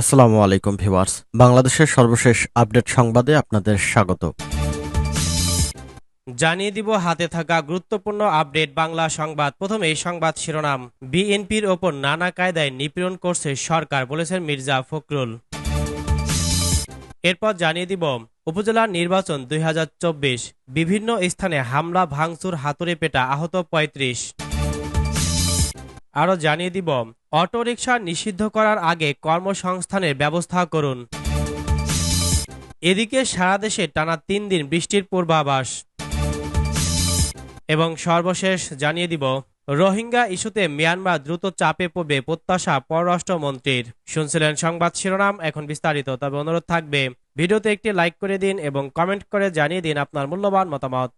আসসালামু আলাইকুম ভিউয়ার্স। বাংলাদেশের সর্বশেষ আপডেট সংবাদে আপনাদের স্বাগত। জানিয়ে দিব হাতে থাকা গুরুত্বপূর্ণ আপডেট বাংলা সংবাদ। প্রথমে সংবাদ শিরোনাম। বিএনপির ওপর নানা কায়দায় নিপীড়ন করছে সরকার, বলেছেন মির্জা ফখরুল। এরপর জানিয়ে দিব, উপজেলা নির্বাচন দুই হাজার চব্বিশ। বিভিন্ন স্থানে হামলা, ভাঙচুর, হাতুড়ে পেটা আহত ৩৫ আরও জানিয়ে দিব অটোরিকশা নিষিদ্ধ করার আগে কর্মসংস্থানের ব্যবস্থা করুন। এদিকে সারা দেশে টানা তিন দিন বৃষ্টির পূর্বাভাস। এবং সর্বশেষ জানিয়ে দিব, রোহিঙ্গা ইস্যুতে মিয়ানমার দ্রুত চাপে পড়বে প্রত্যাশা পররাষ্ট্রমন্ত্রীর শুনছিলেন সংবাদ শিরোনাম, এখন বিস্তারিত। তবে অনুরোধ থাকবে, ভিডিওতে একটি লাইক করে দিন এবং কমেন্ট করে জানিয়ে দিন আপনার মূল্যবান মতামত।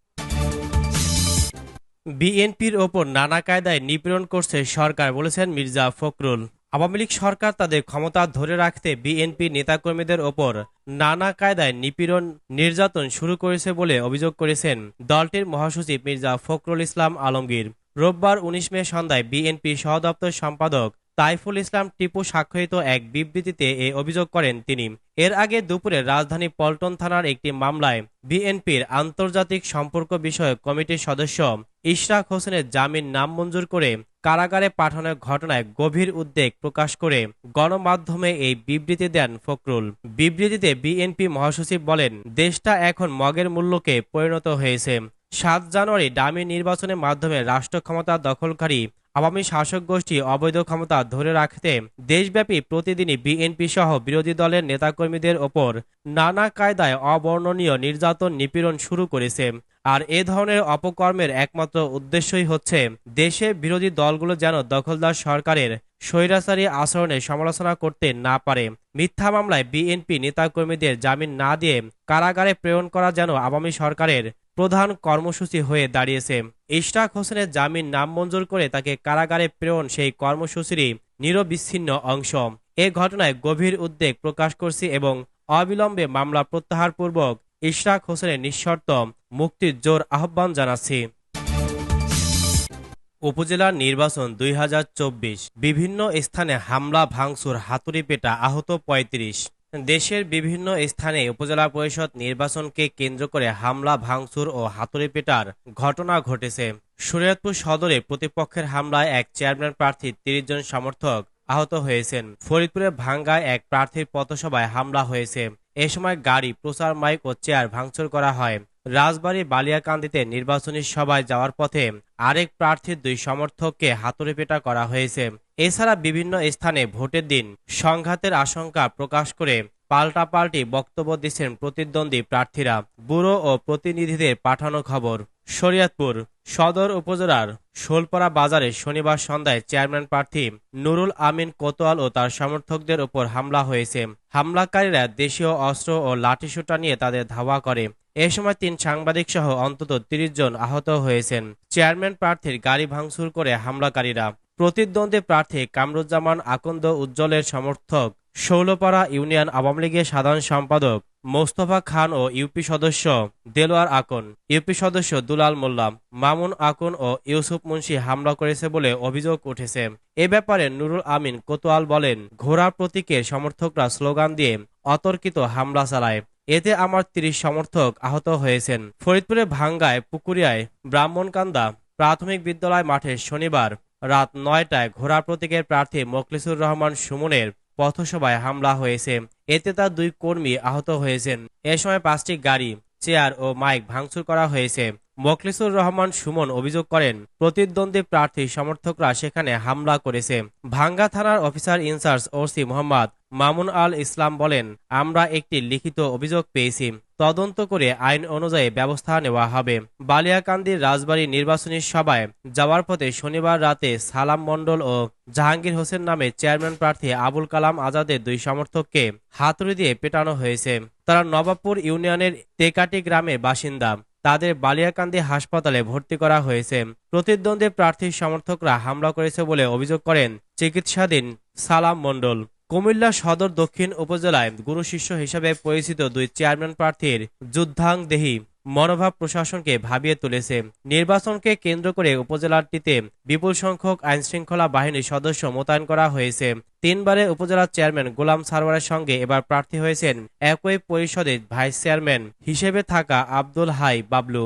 বিএনপির ওপর নানা কায়দায় নিপীড়ন করছে সরকার, বলেছেন মির্জা ফখরুল। আওয়ামী লীগ সরকার তাদের ক্ষমতা ধরে রাখতে বিএনপি নেতাকর্মীদের ওপর নানা কায়দায় নিপীড়ন নির্যাতন শুরু করেছে বলে অভিযোগ করেছেন দলটির মহাসচিব মির্জা ফখরুল ইসলাম আলমগীর। রোববার উনিশ মে সন্ধ্যায় বিএনপি সহদপ্তর সম্পাদক তাইফুল ইসলাম টিপু স্বাক্ষরিত এক বিবৃতিতে এ অভিযোগ করেন তিনি। এর আগে দুপুরে রাজধানী পল্টন থানার একটি মামলায় বিএনপির আন্তর্জাতিক সম্পর্ক বিষয়ক কমিটির সদস্য ইশরাক হোসেনের জামিন নামঞ্জুর করে কারাগারে পাঠানোর ঘটনায় গভীর উদ্বেগ প্রকাশ করে গণমাধ্যমে এই বিবৃতি দেন ফখরুল। বিবৃতিতে বিএনপি মহাসচিব বলেন, দেশটা এখন মগের মূল্যকে পরিণত হয়েছে। সাত জানুয়ারি ডামি নির্বাচনের মাধ্যমে রাষ্ট্র ক্ষমতা দখলকারী আওয়ামী শাসক গোষ্ঠী অবৈধ ক্ষমতা ধরে রাখতে দেশব্যাপী প্রতিদিনই বিএনপি সহ বিরোধী দলের নেতাকর্মীদের ওপর নানা কায়দায় অবর্ণনীয় নির্যাতন নিপীড়ন শুরু করেছে। আর এ ধরনের অপকর্মের একমাত্র উদ্দেশ্যই হচ্ছে দেশে বিরোধী দলগুলো যেন দখলদার সরকারের স্বৈরাচারী আচরণের সমালোচনা করতে না পারে। মিথ্যা মামলায় বিএনপি নেতাকর্মীদের জামিন না দিয়ে কারাগারে প্রেরণ করা যেন আওয়ামী সরকারের প্রধান কর্মসূচি হয়ে দাঁড়িয়েছে। ইশরাক হোসেনের জামিন নাম মঞ্জুর করে তাকে কারাগারে প্রেরণ সেই কর্মসূচিরই নিরবিচ্ছিন্ন অংশ। এ ঘটনায় গভীর উদ্বেগ প্রকাশ করছি এবং অবিলম্বে মামলা প্রত্যাহারপূর্বক ইশরাক হোসেনের নিঃশর্ত মুক্তির জোর আহ্বান জানাচ্ছি। উপজেলা নির্বাচন দুই হাজার চব্বিশ। বিভিন্ন স্থানে হামলা, ভাঙচুর, হাতুড়ি পেটা আহত ৩৫ দেশের বিভিন্ন স্থানে উপজেলা পরিষদ নির্বাচনকে কেন্দ্র করে হামলা, ভাঙচুর ও হাতুড়ি পেটার ঘটনা ঘটেছে। শরীয়তপুর সদরে প্রতিপক্ষের হামলায় এক চেয়ারম্যান প্রার্থী তিরিশ জন সমর্থক আহত হয়েছেন। ফরিদপুরে ভাঙ্গায় এক প্রার্থীর পথসভায় হামলা হয়েছে। এ সময় গাড়ি, প্রচার মাইক ও চেয়ার ভাঙচুর করা হয়। রাজবাড়ী বালিয়াকান্দিতে নির্বাচনী সভায় যাওয়ার পথে আরেক প্রার্থীর দুই সমর্থককে হাতুড়ি পেটা করা হয়েছে। এছাড়া বিভিন্ন স্থানে ভোটের দিন সংঘাতের আশঙ্কা প্রকাশ করে পাল্টাপাল্টি বক্তব্য দিচ্ছেন প্রতিদ্বন্দ্বী প্রার্থীরা। ব্যুরো ও প্রতিনিধিদের পাঠানো খবর। শরিয়াতপুর সদর উপজেলার শোলপাড়া বাজারে শনিবার সন্ধ্যায় চেয়ারম্যান প্রার্থী নুরুল আমিন কোতোয়াল ও তার সমর্থকদের ওপর হামলা হয়েছে। হামলাকারীরা দেশীয় অস্ত্র ও লাঠিসুটা নিয়ে তাদের ধাওয়া করে। এ সময় তিন সাংবাদিক সহ অন্তত তিরিশ জন আহত হয়েছেন। চেয়ারম্যান প্রার্থীর গাড়ি ভাঙচুর করে হামলাকারীরা। প্রতিদ্বন্দ্বী প্রার্থী কামরুজ্জামান আকন্দ উজ্জ্বলের সমর্থক। শৌলপাড়া ইউনিয়ন আওয়ামী লীগের সাধারণ সম্পাদক মোস্তফা খান ও ইউপি সদস্য দেলোয়ার আকন। ইউপি সদস্য দুলাল মোল্লা, মামুন আকন ও ইউসুফ মুন্সি হামলা করেছে বলে অভিযোগ উঠেছে। এ ব্যাপারে নুরুল আমিন কোতোয়াল বলেন ঘোড়া প্রতীকের সমর্থকরা স্লোগান দিয়ে অতর্কিত হামলা চালায়। এতে আমার তিরিশ সমর্থক আহত হয়েছেন। ফরিদপুরে ভাঙ্গায়, পুকুরিয়ায় ব্রাহ্মণকান্দা প্রাথমিক বিদ্যালয় মাঠে শনিবার রাত নয়টায় ঘোড়া প্রতীকের প্রার্থী মোখলিসুর রহমান সুমনের পথসভায় হামলা হয়েছে। এতে তার দুই কর্মী আহত হয়েছেন। এ সময় পাঁচটি গাড়ি, চেয়ার ও মাইক ভাঙচুর করা হয়েছে। মোখলিসুর রহমান সুমন অভিযোগ করেন, প্রতিদ্বন্দ্বী প্রার্থী সমর্থকরা সেখানে হামলা করেছে। ভাঙ্গা থানার officer incharge OC Mohammad Mamun Al Islam বলেন, আমরা একটি লিখিত অভিযোগ পেয়েছি। তদন্ত করে আইন অনুযায়ী ব্যবস্থা নেওয়া হবে। বালিয়াকান্দির রাজবাড়ী নির্বাচনী সভায় যাওয়ার পথে শনিবার রাতে সালাম মণ্ডল ও জাহাঙ্গীর হোসেন নামে চেয়ারম্যান প্রার্থী আবুল কালাম আজাদের দুই সমর্থককে হাতুড়ি দিয়ে পেটানো হয়েছে। তারা নবাবপুর ইউনিয়নের তেকাটি গ্রামের বাসিন্দা। তাদের বালিয়াকান্দি হাসপাতালে ভর্তি করা হয়েছে। প্রতিদ্বন্দ্বী প্রার্থীর সমর্থকরা হামলা করেছে বলে অভিযোগ করেন চিকিৎসাধীন সালাম মণ্ডল। কুমিল্লা সদর দক্ষিণ উপজেলায় গুরু শিষ্য হিসেবে পরিচিত দুই চেয়ারম্যান প্রার্থীর যুদ্ধাং দেহি মনোভাব প্রশাসনকে ভাবিয়ে তুলেছে। নির্বাচনকে কেন্দ্র করে উপজেলাটিতে বিপুল সংখ্যক আইনশৃঙ্খলা বাহিনীর সদস্য মোতায়েন করা হয়েছে। তিনবারে উপজেলা চেয়ারম্যান গোলাম সারওয়ারের সঙ্গে এবার প্রার্থী হয়েছেন একই পরিষদের ভাইস চেয়ারম্যান হিসেবে থাকা আব্দুল হাই বাবলু।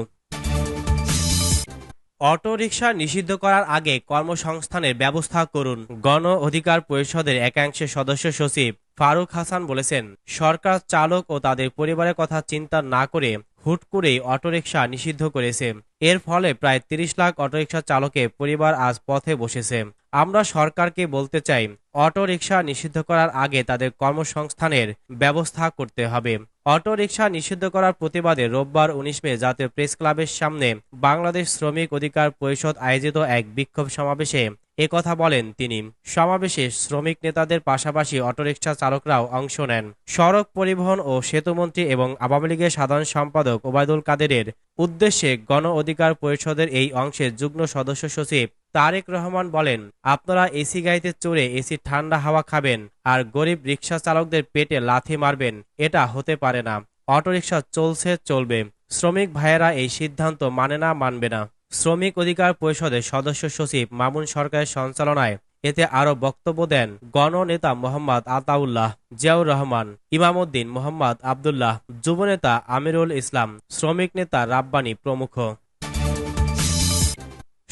অটোরিকশা নিষিদ্ধ করার আগে কর্মসংস্থানের ব্যবস্থা করুন, গণ অধিকার পরিষদের একাংশের সদস্য সচিব ফারুক হাসান বলেছেন, সরকার চালক ও তাদের পরিবারের কথা চিন্তা না করে হুট করেই অটোরিকশা নিষিদ্ধ করেছে। এর ফলে প্রায় তিরিশ লাখ অটোরিকশা চালকে পরিবার আজ পথে বসেছে। আমরা সরকারকে বলতে চাই, অটোরিকশা নিষিদ্ধ করার আগে তাদের কর্মসংস্থানের ব্যবস্থা করতে হবে। অটোরিকশা নিষিদ্ধ করার প্রতিবাদে রোববার উনিশ মে জাতীয় প্রেস ক্লাবের সামনে বাংলাদেশ শ্রমিক অধিকার পরিষদ আয়োজিত এক বিক্ষোভ সমাবেশে একথা বলেন তিনি। সমাবেশে শ্রমিক নেতাদের পাশাপাশি অটোরিকশা চালকরাও অংশ নেন। সড়ক পরিবহন ও সেতুমন্ত্রী এবং আওয়ামী লীগের সাধারণ সম্পাদক ওবায়দুল কাদেরের উদ্দেশ্যে গণ অধিকার পরিষদের এই অংশের যুগ্ম সদস্য সচিব তারেক রহমান বলেন, আপনারা এসি গাড়িতে চড়ে এসি ঠান্ডা হাওয়া খাবেন আর গরিব রিক্সা চালকদের পেটে লাথি মারবেন, এটা হতে পারে না। অটোরিকশা চলছে, চলবে। শ্রমিক ভাইয়েরা এই সিদ্ধান্ত মানে না, মানবে না। শ্রমিক অধিকার পরিষদের সদস্য সচিব মামুন সরকারের সঞ্চালনায় এতে আরও বক্তব্য দেন গণনেতা মোহাম্মদ আতাউল্লাহ জিয়াউর রহমান, ইমামউদ্দিন মোহাম্মদ আবদুল্লাহ, যুবনেতা আমিরুল ইসলাম, শ্রমিক নেতা রাব্বানি প্রমুখ।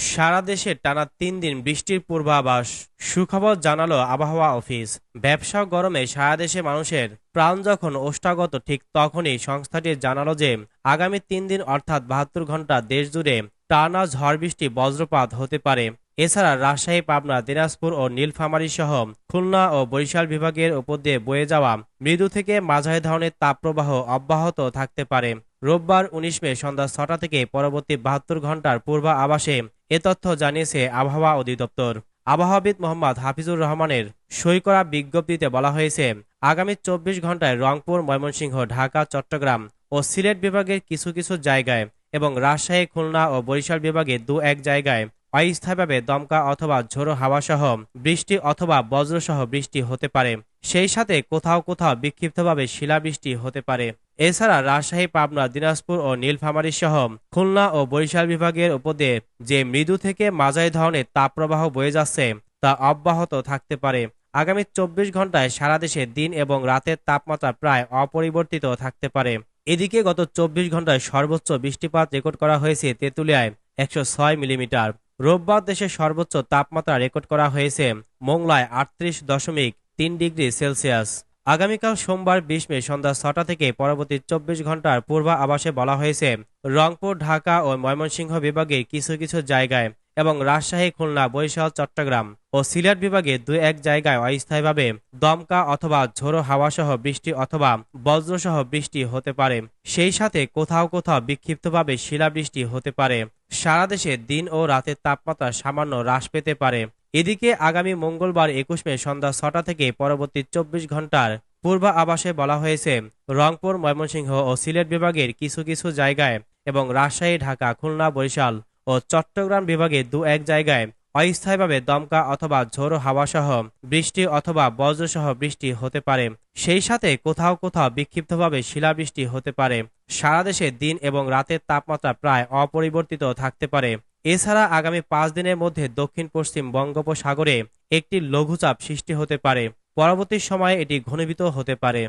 সারা দেশে টানা তিন দিন বৃষ্টির পূর্বাভাস, সুখবর জানালো আবহাওয়া অফিস। ব্যবসা গরমে সারা দেশে মানুষের প্রাণ যখন ওষ্ঠাগত ঠিক তখনই সংস্থাটি জানালো যে, আগামী তিন দিন অর্থাৎ বাহাত্তর ঘণ্টা দেশ জুড়ে টানা ঝড় বৃষ্টি, বজ্রপাত হতে পারে। এছাড়া রাজশাহী, পাবনা, দিনাজপুর ও নীলফামারী সহ খুলনা ও বরিশাল বিভাগের উপর দিয়ে বয়ে যাওয়া মৃদু থেকে মাঝারি ধরনের তাপপ্রবাহ অব্যাহত থাকতে পারে। রোববার উনিশ মে সন্ধ্যা ছটা থেকে পরবর্তী বাহাত্তর ঘণ্টার পূর্বা আবাসে এ তথ্য জানিয়েছে আবহাওয়া অধিদপ্তর। আবহাওয়াবিদ মোহাম্মদ হাফিজুর রহমানের সই করা বিজ্ঞপ্তিতে বলা হয়েছে, আগামী চব্বিশ ঘন্টায় রংপুর, ময়মনসিংহ, ঢাকা, চট্টগ্রাম ও সিলেট বিভাগের কিছু কিছু জায়গায় এবং রাজশাহী, খুলনা ও বরিশাল বিভাগে দু এক জায়গায় অস্থায়ীভাবে দমকা অথবা ঝোড়ো হাওয়াসহ বৃষ্টি অথবা বজ্রসহ বৃষ্টি হতে পারে। সেই সাথে কোথাও কোথাও বিক্ষিপ্তভাবে শিলাবৃষ্টি হতে পারে। এছাড়া রাজশাহী, পাবনা, দিনাজপুর ও নীলফামারী সহ খুলনা ও বরিশাল বিভাগের উপর দিয়ে যে মৃদু থেকে মাঝারি ধরনের তাপপ্রবাহ বয়ে যাচ্ছে, তা অব্যাহত থাকতে পারে। আগামী চব্বিশ ঘন্টায় সারা দেশে দিন এবং রাতের তাপমাত্রা প্রায় অপরিবর্তিত থাকতে পারে। এদিকে গত চব্বিশ ঘন্টায় সর্বোচ্চ বৃষ্টিপাত রেকর্ড করা হয়েছে তেঁতুলিয়ায় একশো ছয় মিলিমিটার। রোববার দেশের সর্বোচ্চ তাপমাত্রা রেকর্ড করা হয়েছে মোংলায় আটত্রিশ দশমিক তিন ডিগ্রি সেলসিয়াস। আগামীকাল সোমবার বিশ মে সন্ধ্যা ছটা থেকে পরবর্তী চব্বিশ ঘণ্টার পূর্বা আবাসে বলা হয়েছে, রংপুর, ঢাকা ও ময়মনসিংহ বিভাগের কিছু কিছু জায়গায় এবং রাজশাহী, খুলনা, বরিশাল, চট্টগ্রাম ও সিলেট বিভাগে দু এক জায়গায় অস্থায়ীভাবে দমকা অথবা ঝোড়ো হাওয়াসহ বৃষ্টি অথবা বজ্রসহ বৃষ্টি হতে পারে। সেই সাথে কোথাও কোথাও বিক্ষিপ্তভাবে শিলাবৃষ্টি হতে পারে। সারা দেশে দিন ও রাতের তাপমাত্রা সামান্য হ্রাস পেতে পারে। এদিকে আগামী মঙ্গলবার একুশ মে সন্ধ্যা ছটা থেকে পরবর্তী চব্বিশ ঘণ্টার পূর্বা আবাসে বলা হয়েছে, রংপুর, ময়মনসিংহ ও সিলেট বিভাগের কিছু কিছু জায়গায় এবং রাজশাহী, ঢাকা, খুলনা, বরিশাল ও চট্টগ্রাম বিভাগে দু এক জায়গায় অস্থায়ীভাবে দমকা অথবা ঝোড়ো হাওয়াসহ বৃষ্টি অথবা বজ্রসহ বৃষ্টি হতে পারে। সেই সাথে কোথাও কোথাও বিক্ষিপ্তভাবে শিলাবৃষ্টি হতে পারে। সারা দেশে দিন এবং রাতের তাপমাত্রা প্রায় অপরিবর্তিত থাকতে পারে। এছাড়া আগামী পাঁচ দিনের মধ্যে দক্ষিণ পশ্চিম বঙ্গোপসাগরে একটি লঘুচাপ সৃষ্টি হতে পারে। পরবর্তী সময়ে এটি ঘনীভূত হতে পারে।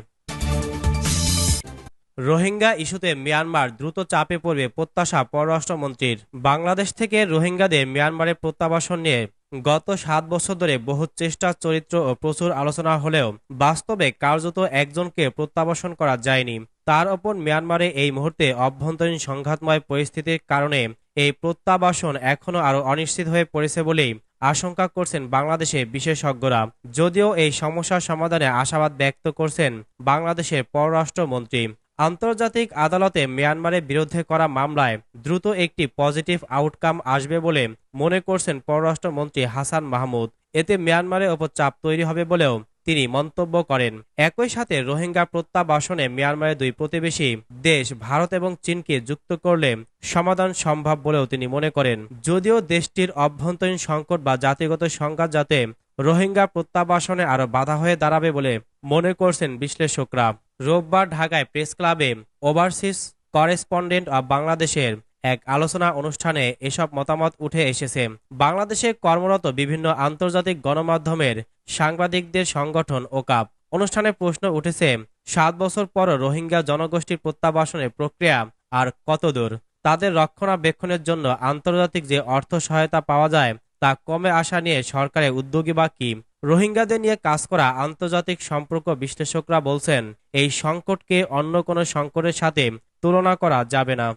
রোহিঙ্গা ইস্যুতে মিয়ানমার দ্রুত চাপে পড়বে প্রত্যাশা পররাষ্ট্রমন্ত্রীর বাংলাদেশ থেকে রোহিঙ্গাদের মিয়ানমারে প্রত্যাবাসন নিয়ে গত সাত বছর ধরে বহু চেষ্টা চরিত্র ও প্রচুর আলোচনা হলেও বাস্তবে কার্যত একজনকে প্রত্যাবাসন করা যায়নি। তার ওপর মিয়ানমারে এই মুহূর্তে অভ্যন্তরীণ সংঘাতময় পরিস্থিতির কারণে এই প্রত্যাবাসন এখনও আরও অনিশ্চিত হয়ে পড়েছে বলেই আশঙ্কা করছেন বাংলাদেশের বিশেষজ্ঞরা। যদিও এই সমস্যার সমাধানে আশাবাদ ব্যক্ত করছেন বাংলাদেশের পররাষ্ট্রমন্ত্রী আন্তর্জাতিক আদালতে মিয়ানমারের বিরুদ্ধে করা মামলায় দ্রুত একটি পজিটিভ আউটকাম আসবে বলে মনে করছেন পররাষ্ট্রমন্ত্রী হাসান মাহমুদ। এতে মিয়ানমারের ওপর চাপ তৈরি হবে বলেও তিনি মন্তব্য করেন। একই সাথে রোহিঙ্গা প্রত্যাবাসনে মিয়ানমারের দুই প্রতিবেশী দেশ ভারত এবং চীনকে যুক্ত করলে সমাধান সম্ভব বলেও তিনি মনে করেন। যদিও দেশটির অভ্যন্তরীণ সংকট বা জাতিগত সংঘাত যাতে রোহিঙ্গা প্রত্যাবাসনে আরও বাধা হয়ে দাঁড়াবে বলে মনে করছেন বিশ্লেষকরা। রোববার ঢাকায় প্রেস ক্লাবে ওভারসিজ করেসপন্ডেন্ট অব বাংলাদেশের এক আলোচনা অনুষ্ঠানে এসব মতামত উঠে এসেছে। বাংলাদেশে কর্মরত বিভিন্ন আন্তর্জাতিক গণমাধ্যমের সাংবাদিকদের সংগঠন ওকাপ অনুষ্ঠানে প্রশ্ন উঠেছে, সাত বছর পরও রোহিঙ্গা জনগোষ্ঠীর প্রত্যাবাসনের প্রক্রিয়া আর কতদূর তাদের রক্ষণাবেক্ষণের জন্য আন্তর্জাতিক যে অর্থ সহায়তা পাওয়া যায়, তা কমে আসা নিয়ে সরকারের উদ্যোগী বা কি? রোহিঙ্গাদের নিয়ে কাজ করা আন্তর্জাতিক সম্পর্ক বিশ্লেষকরা বলছেন, এই সংকটকে অন্য কোনো সংকটের সাথে তুলনা করা যাবে না।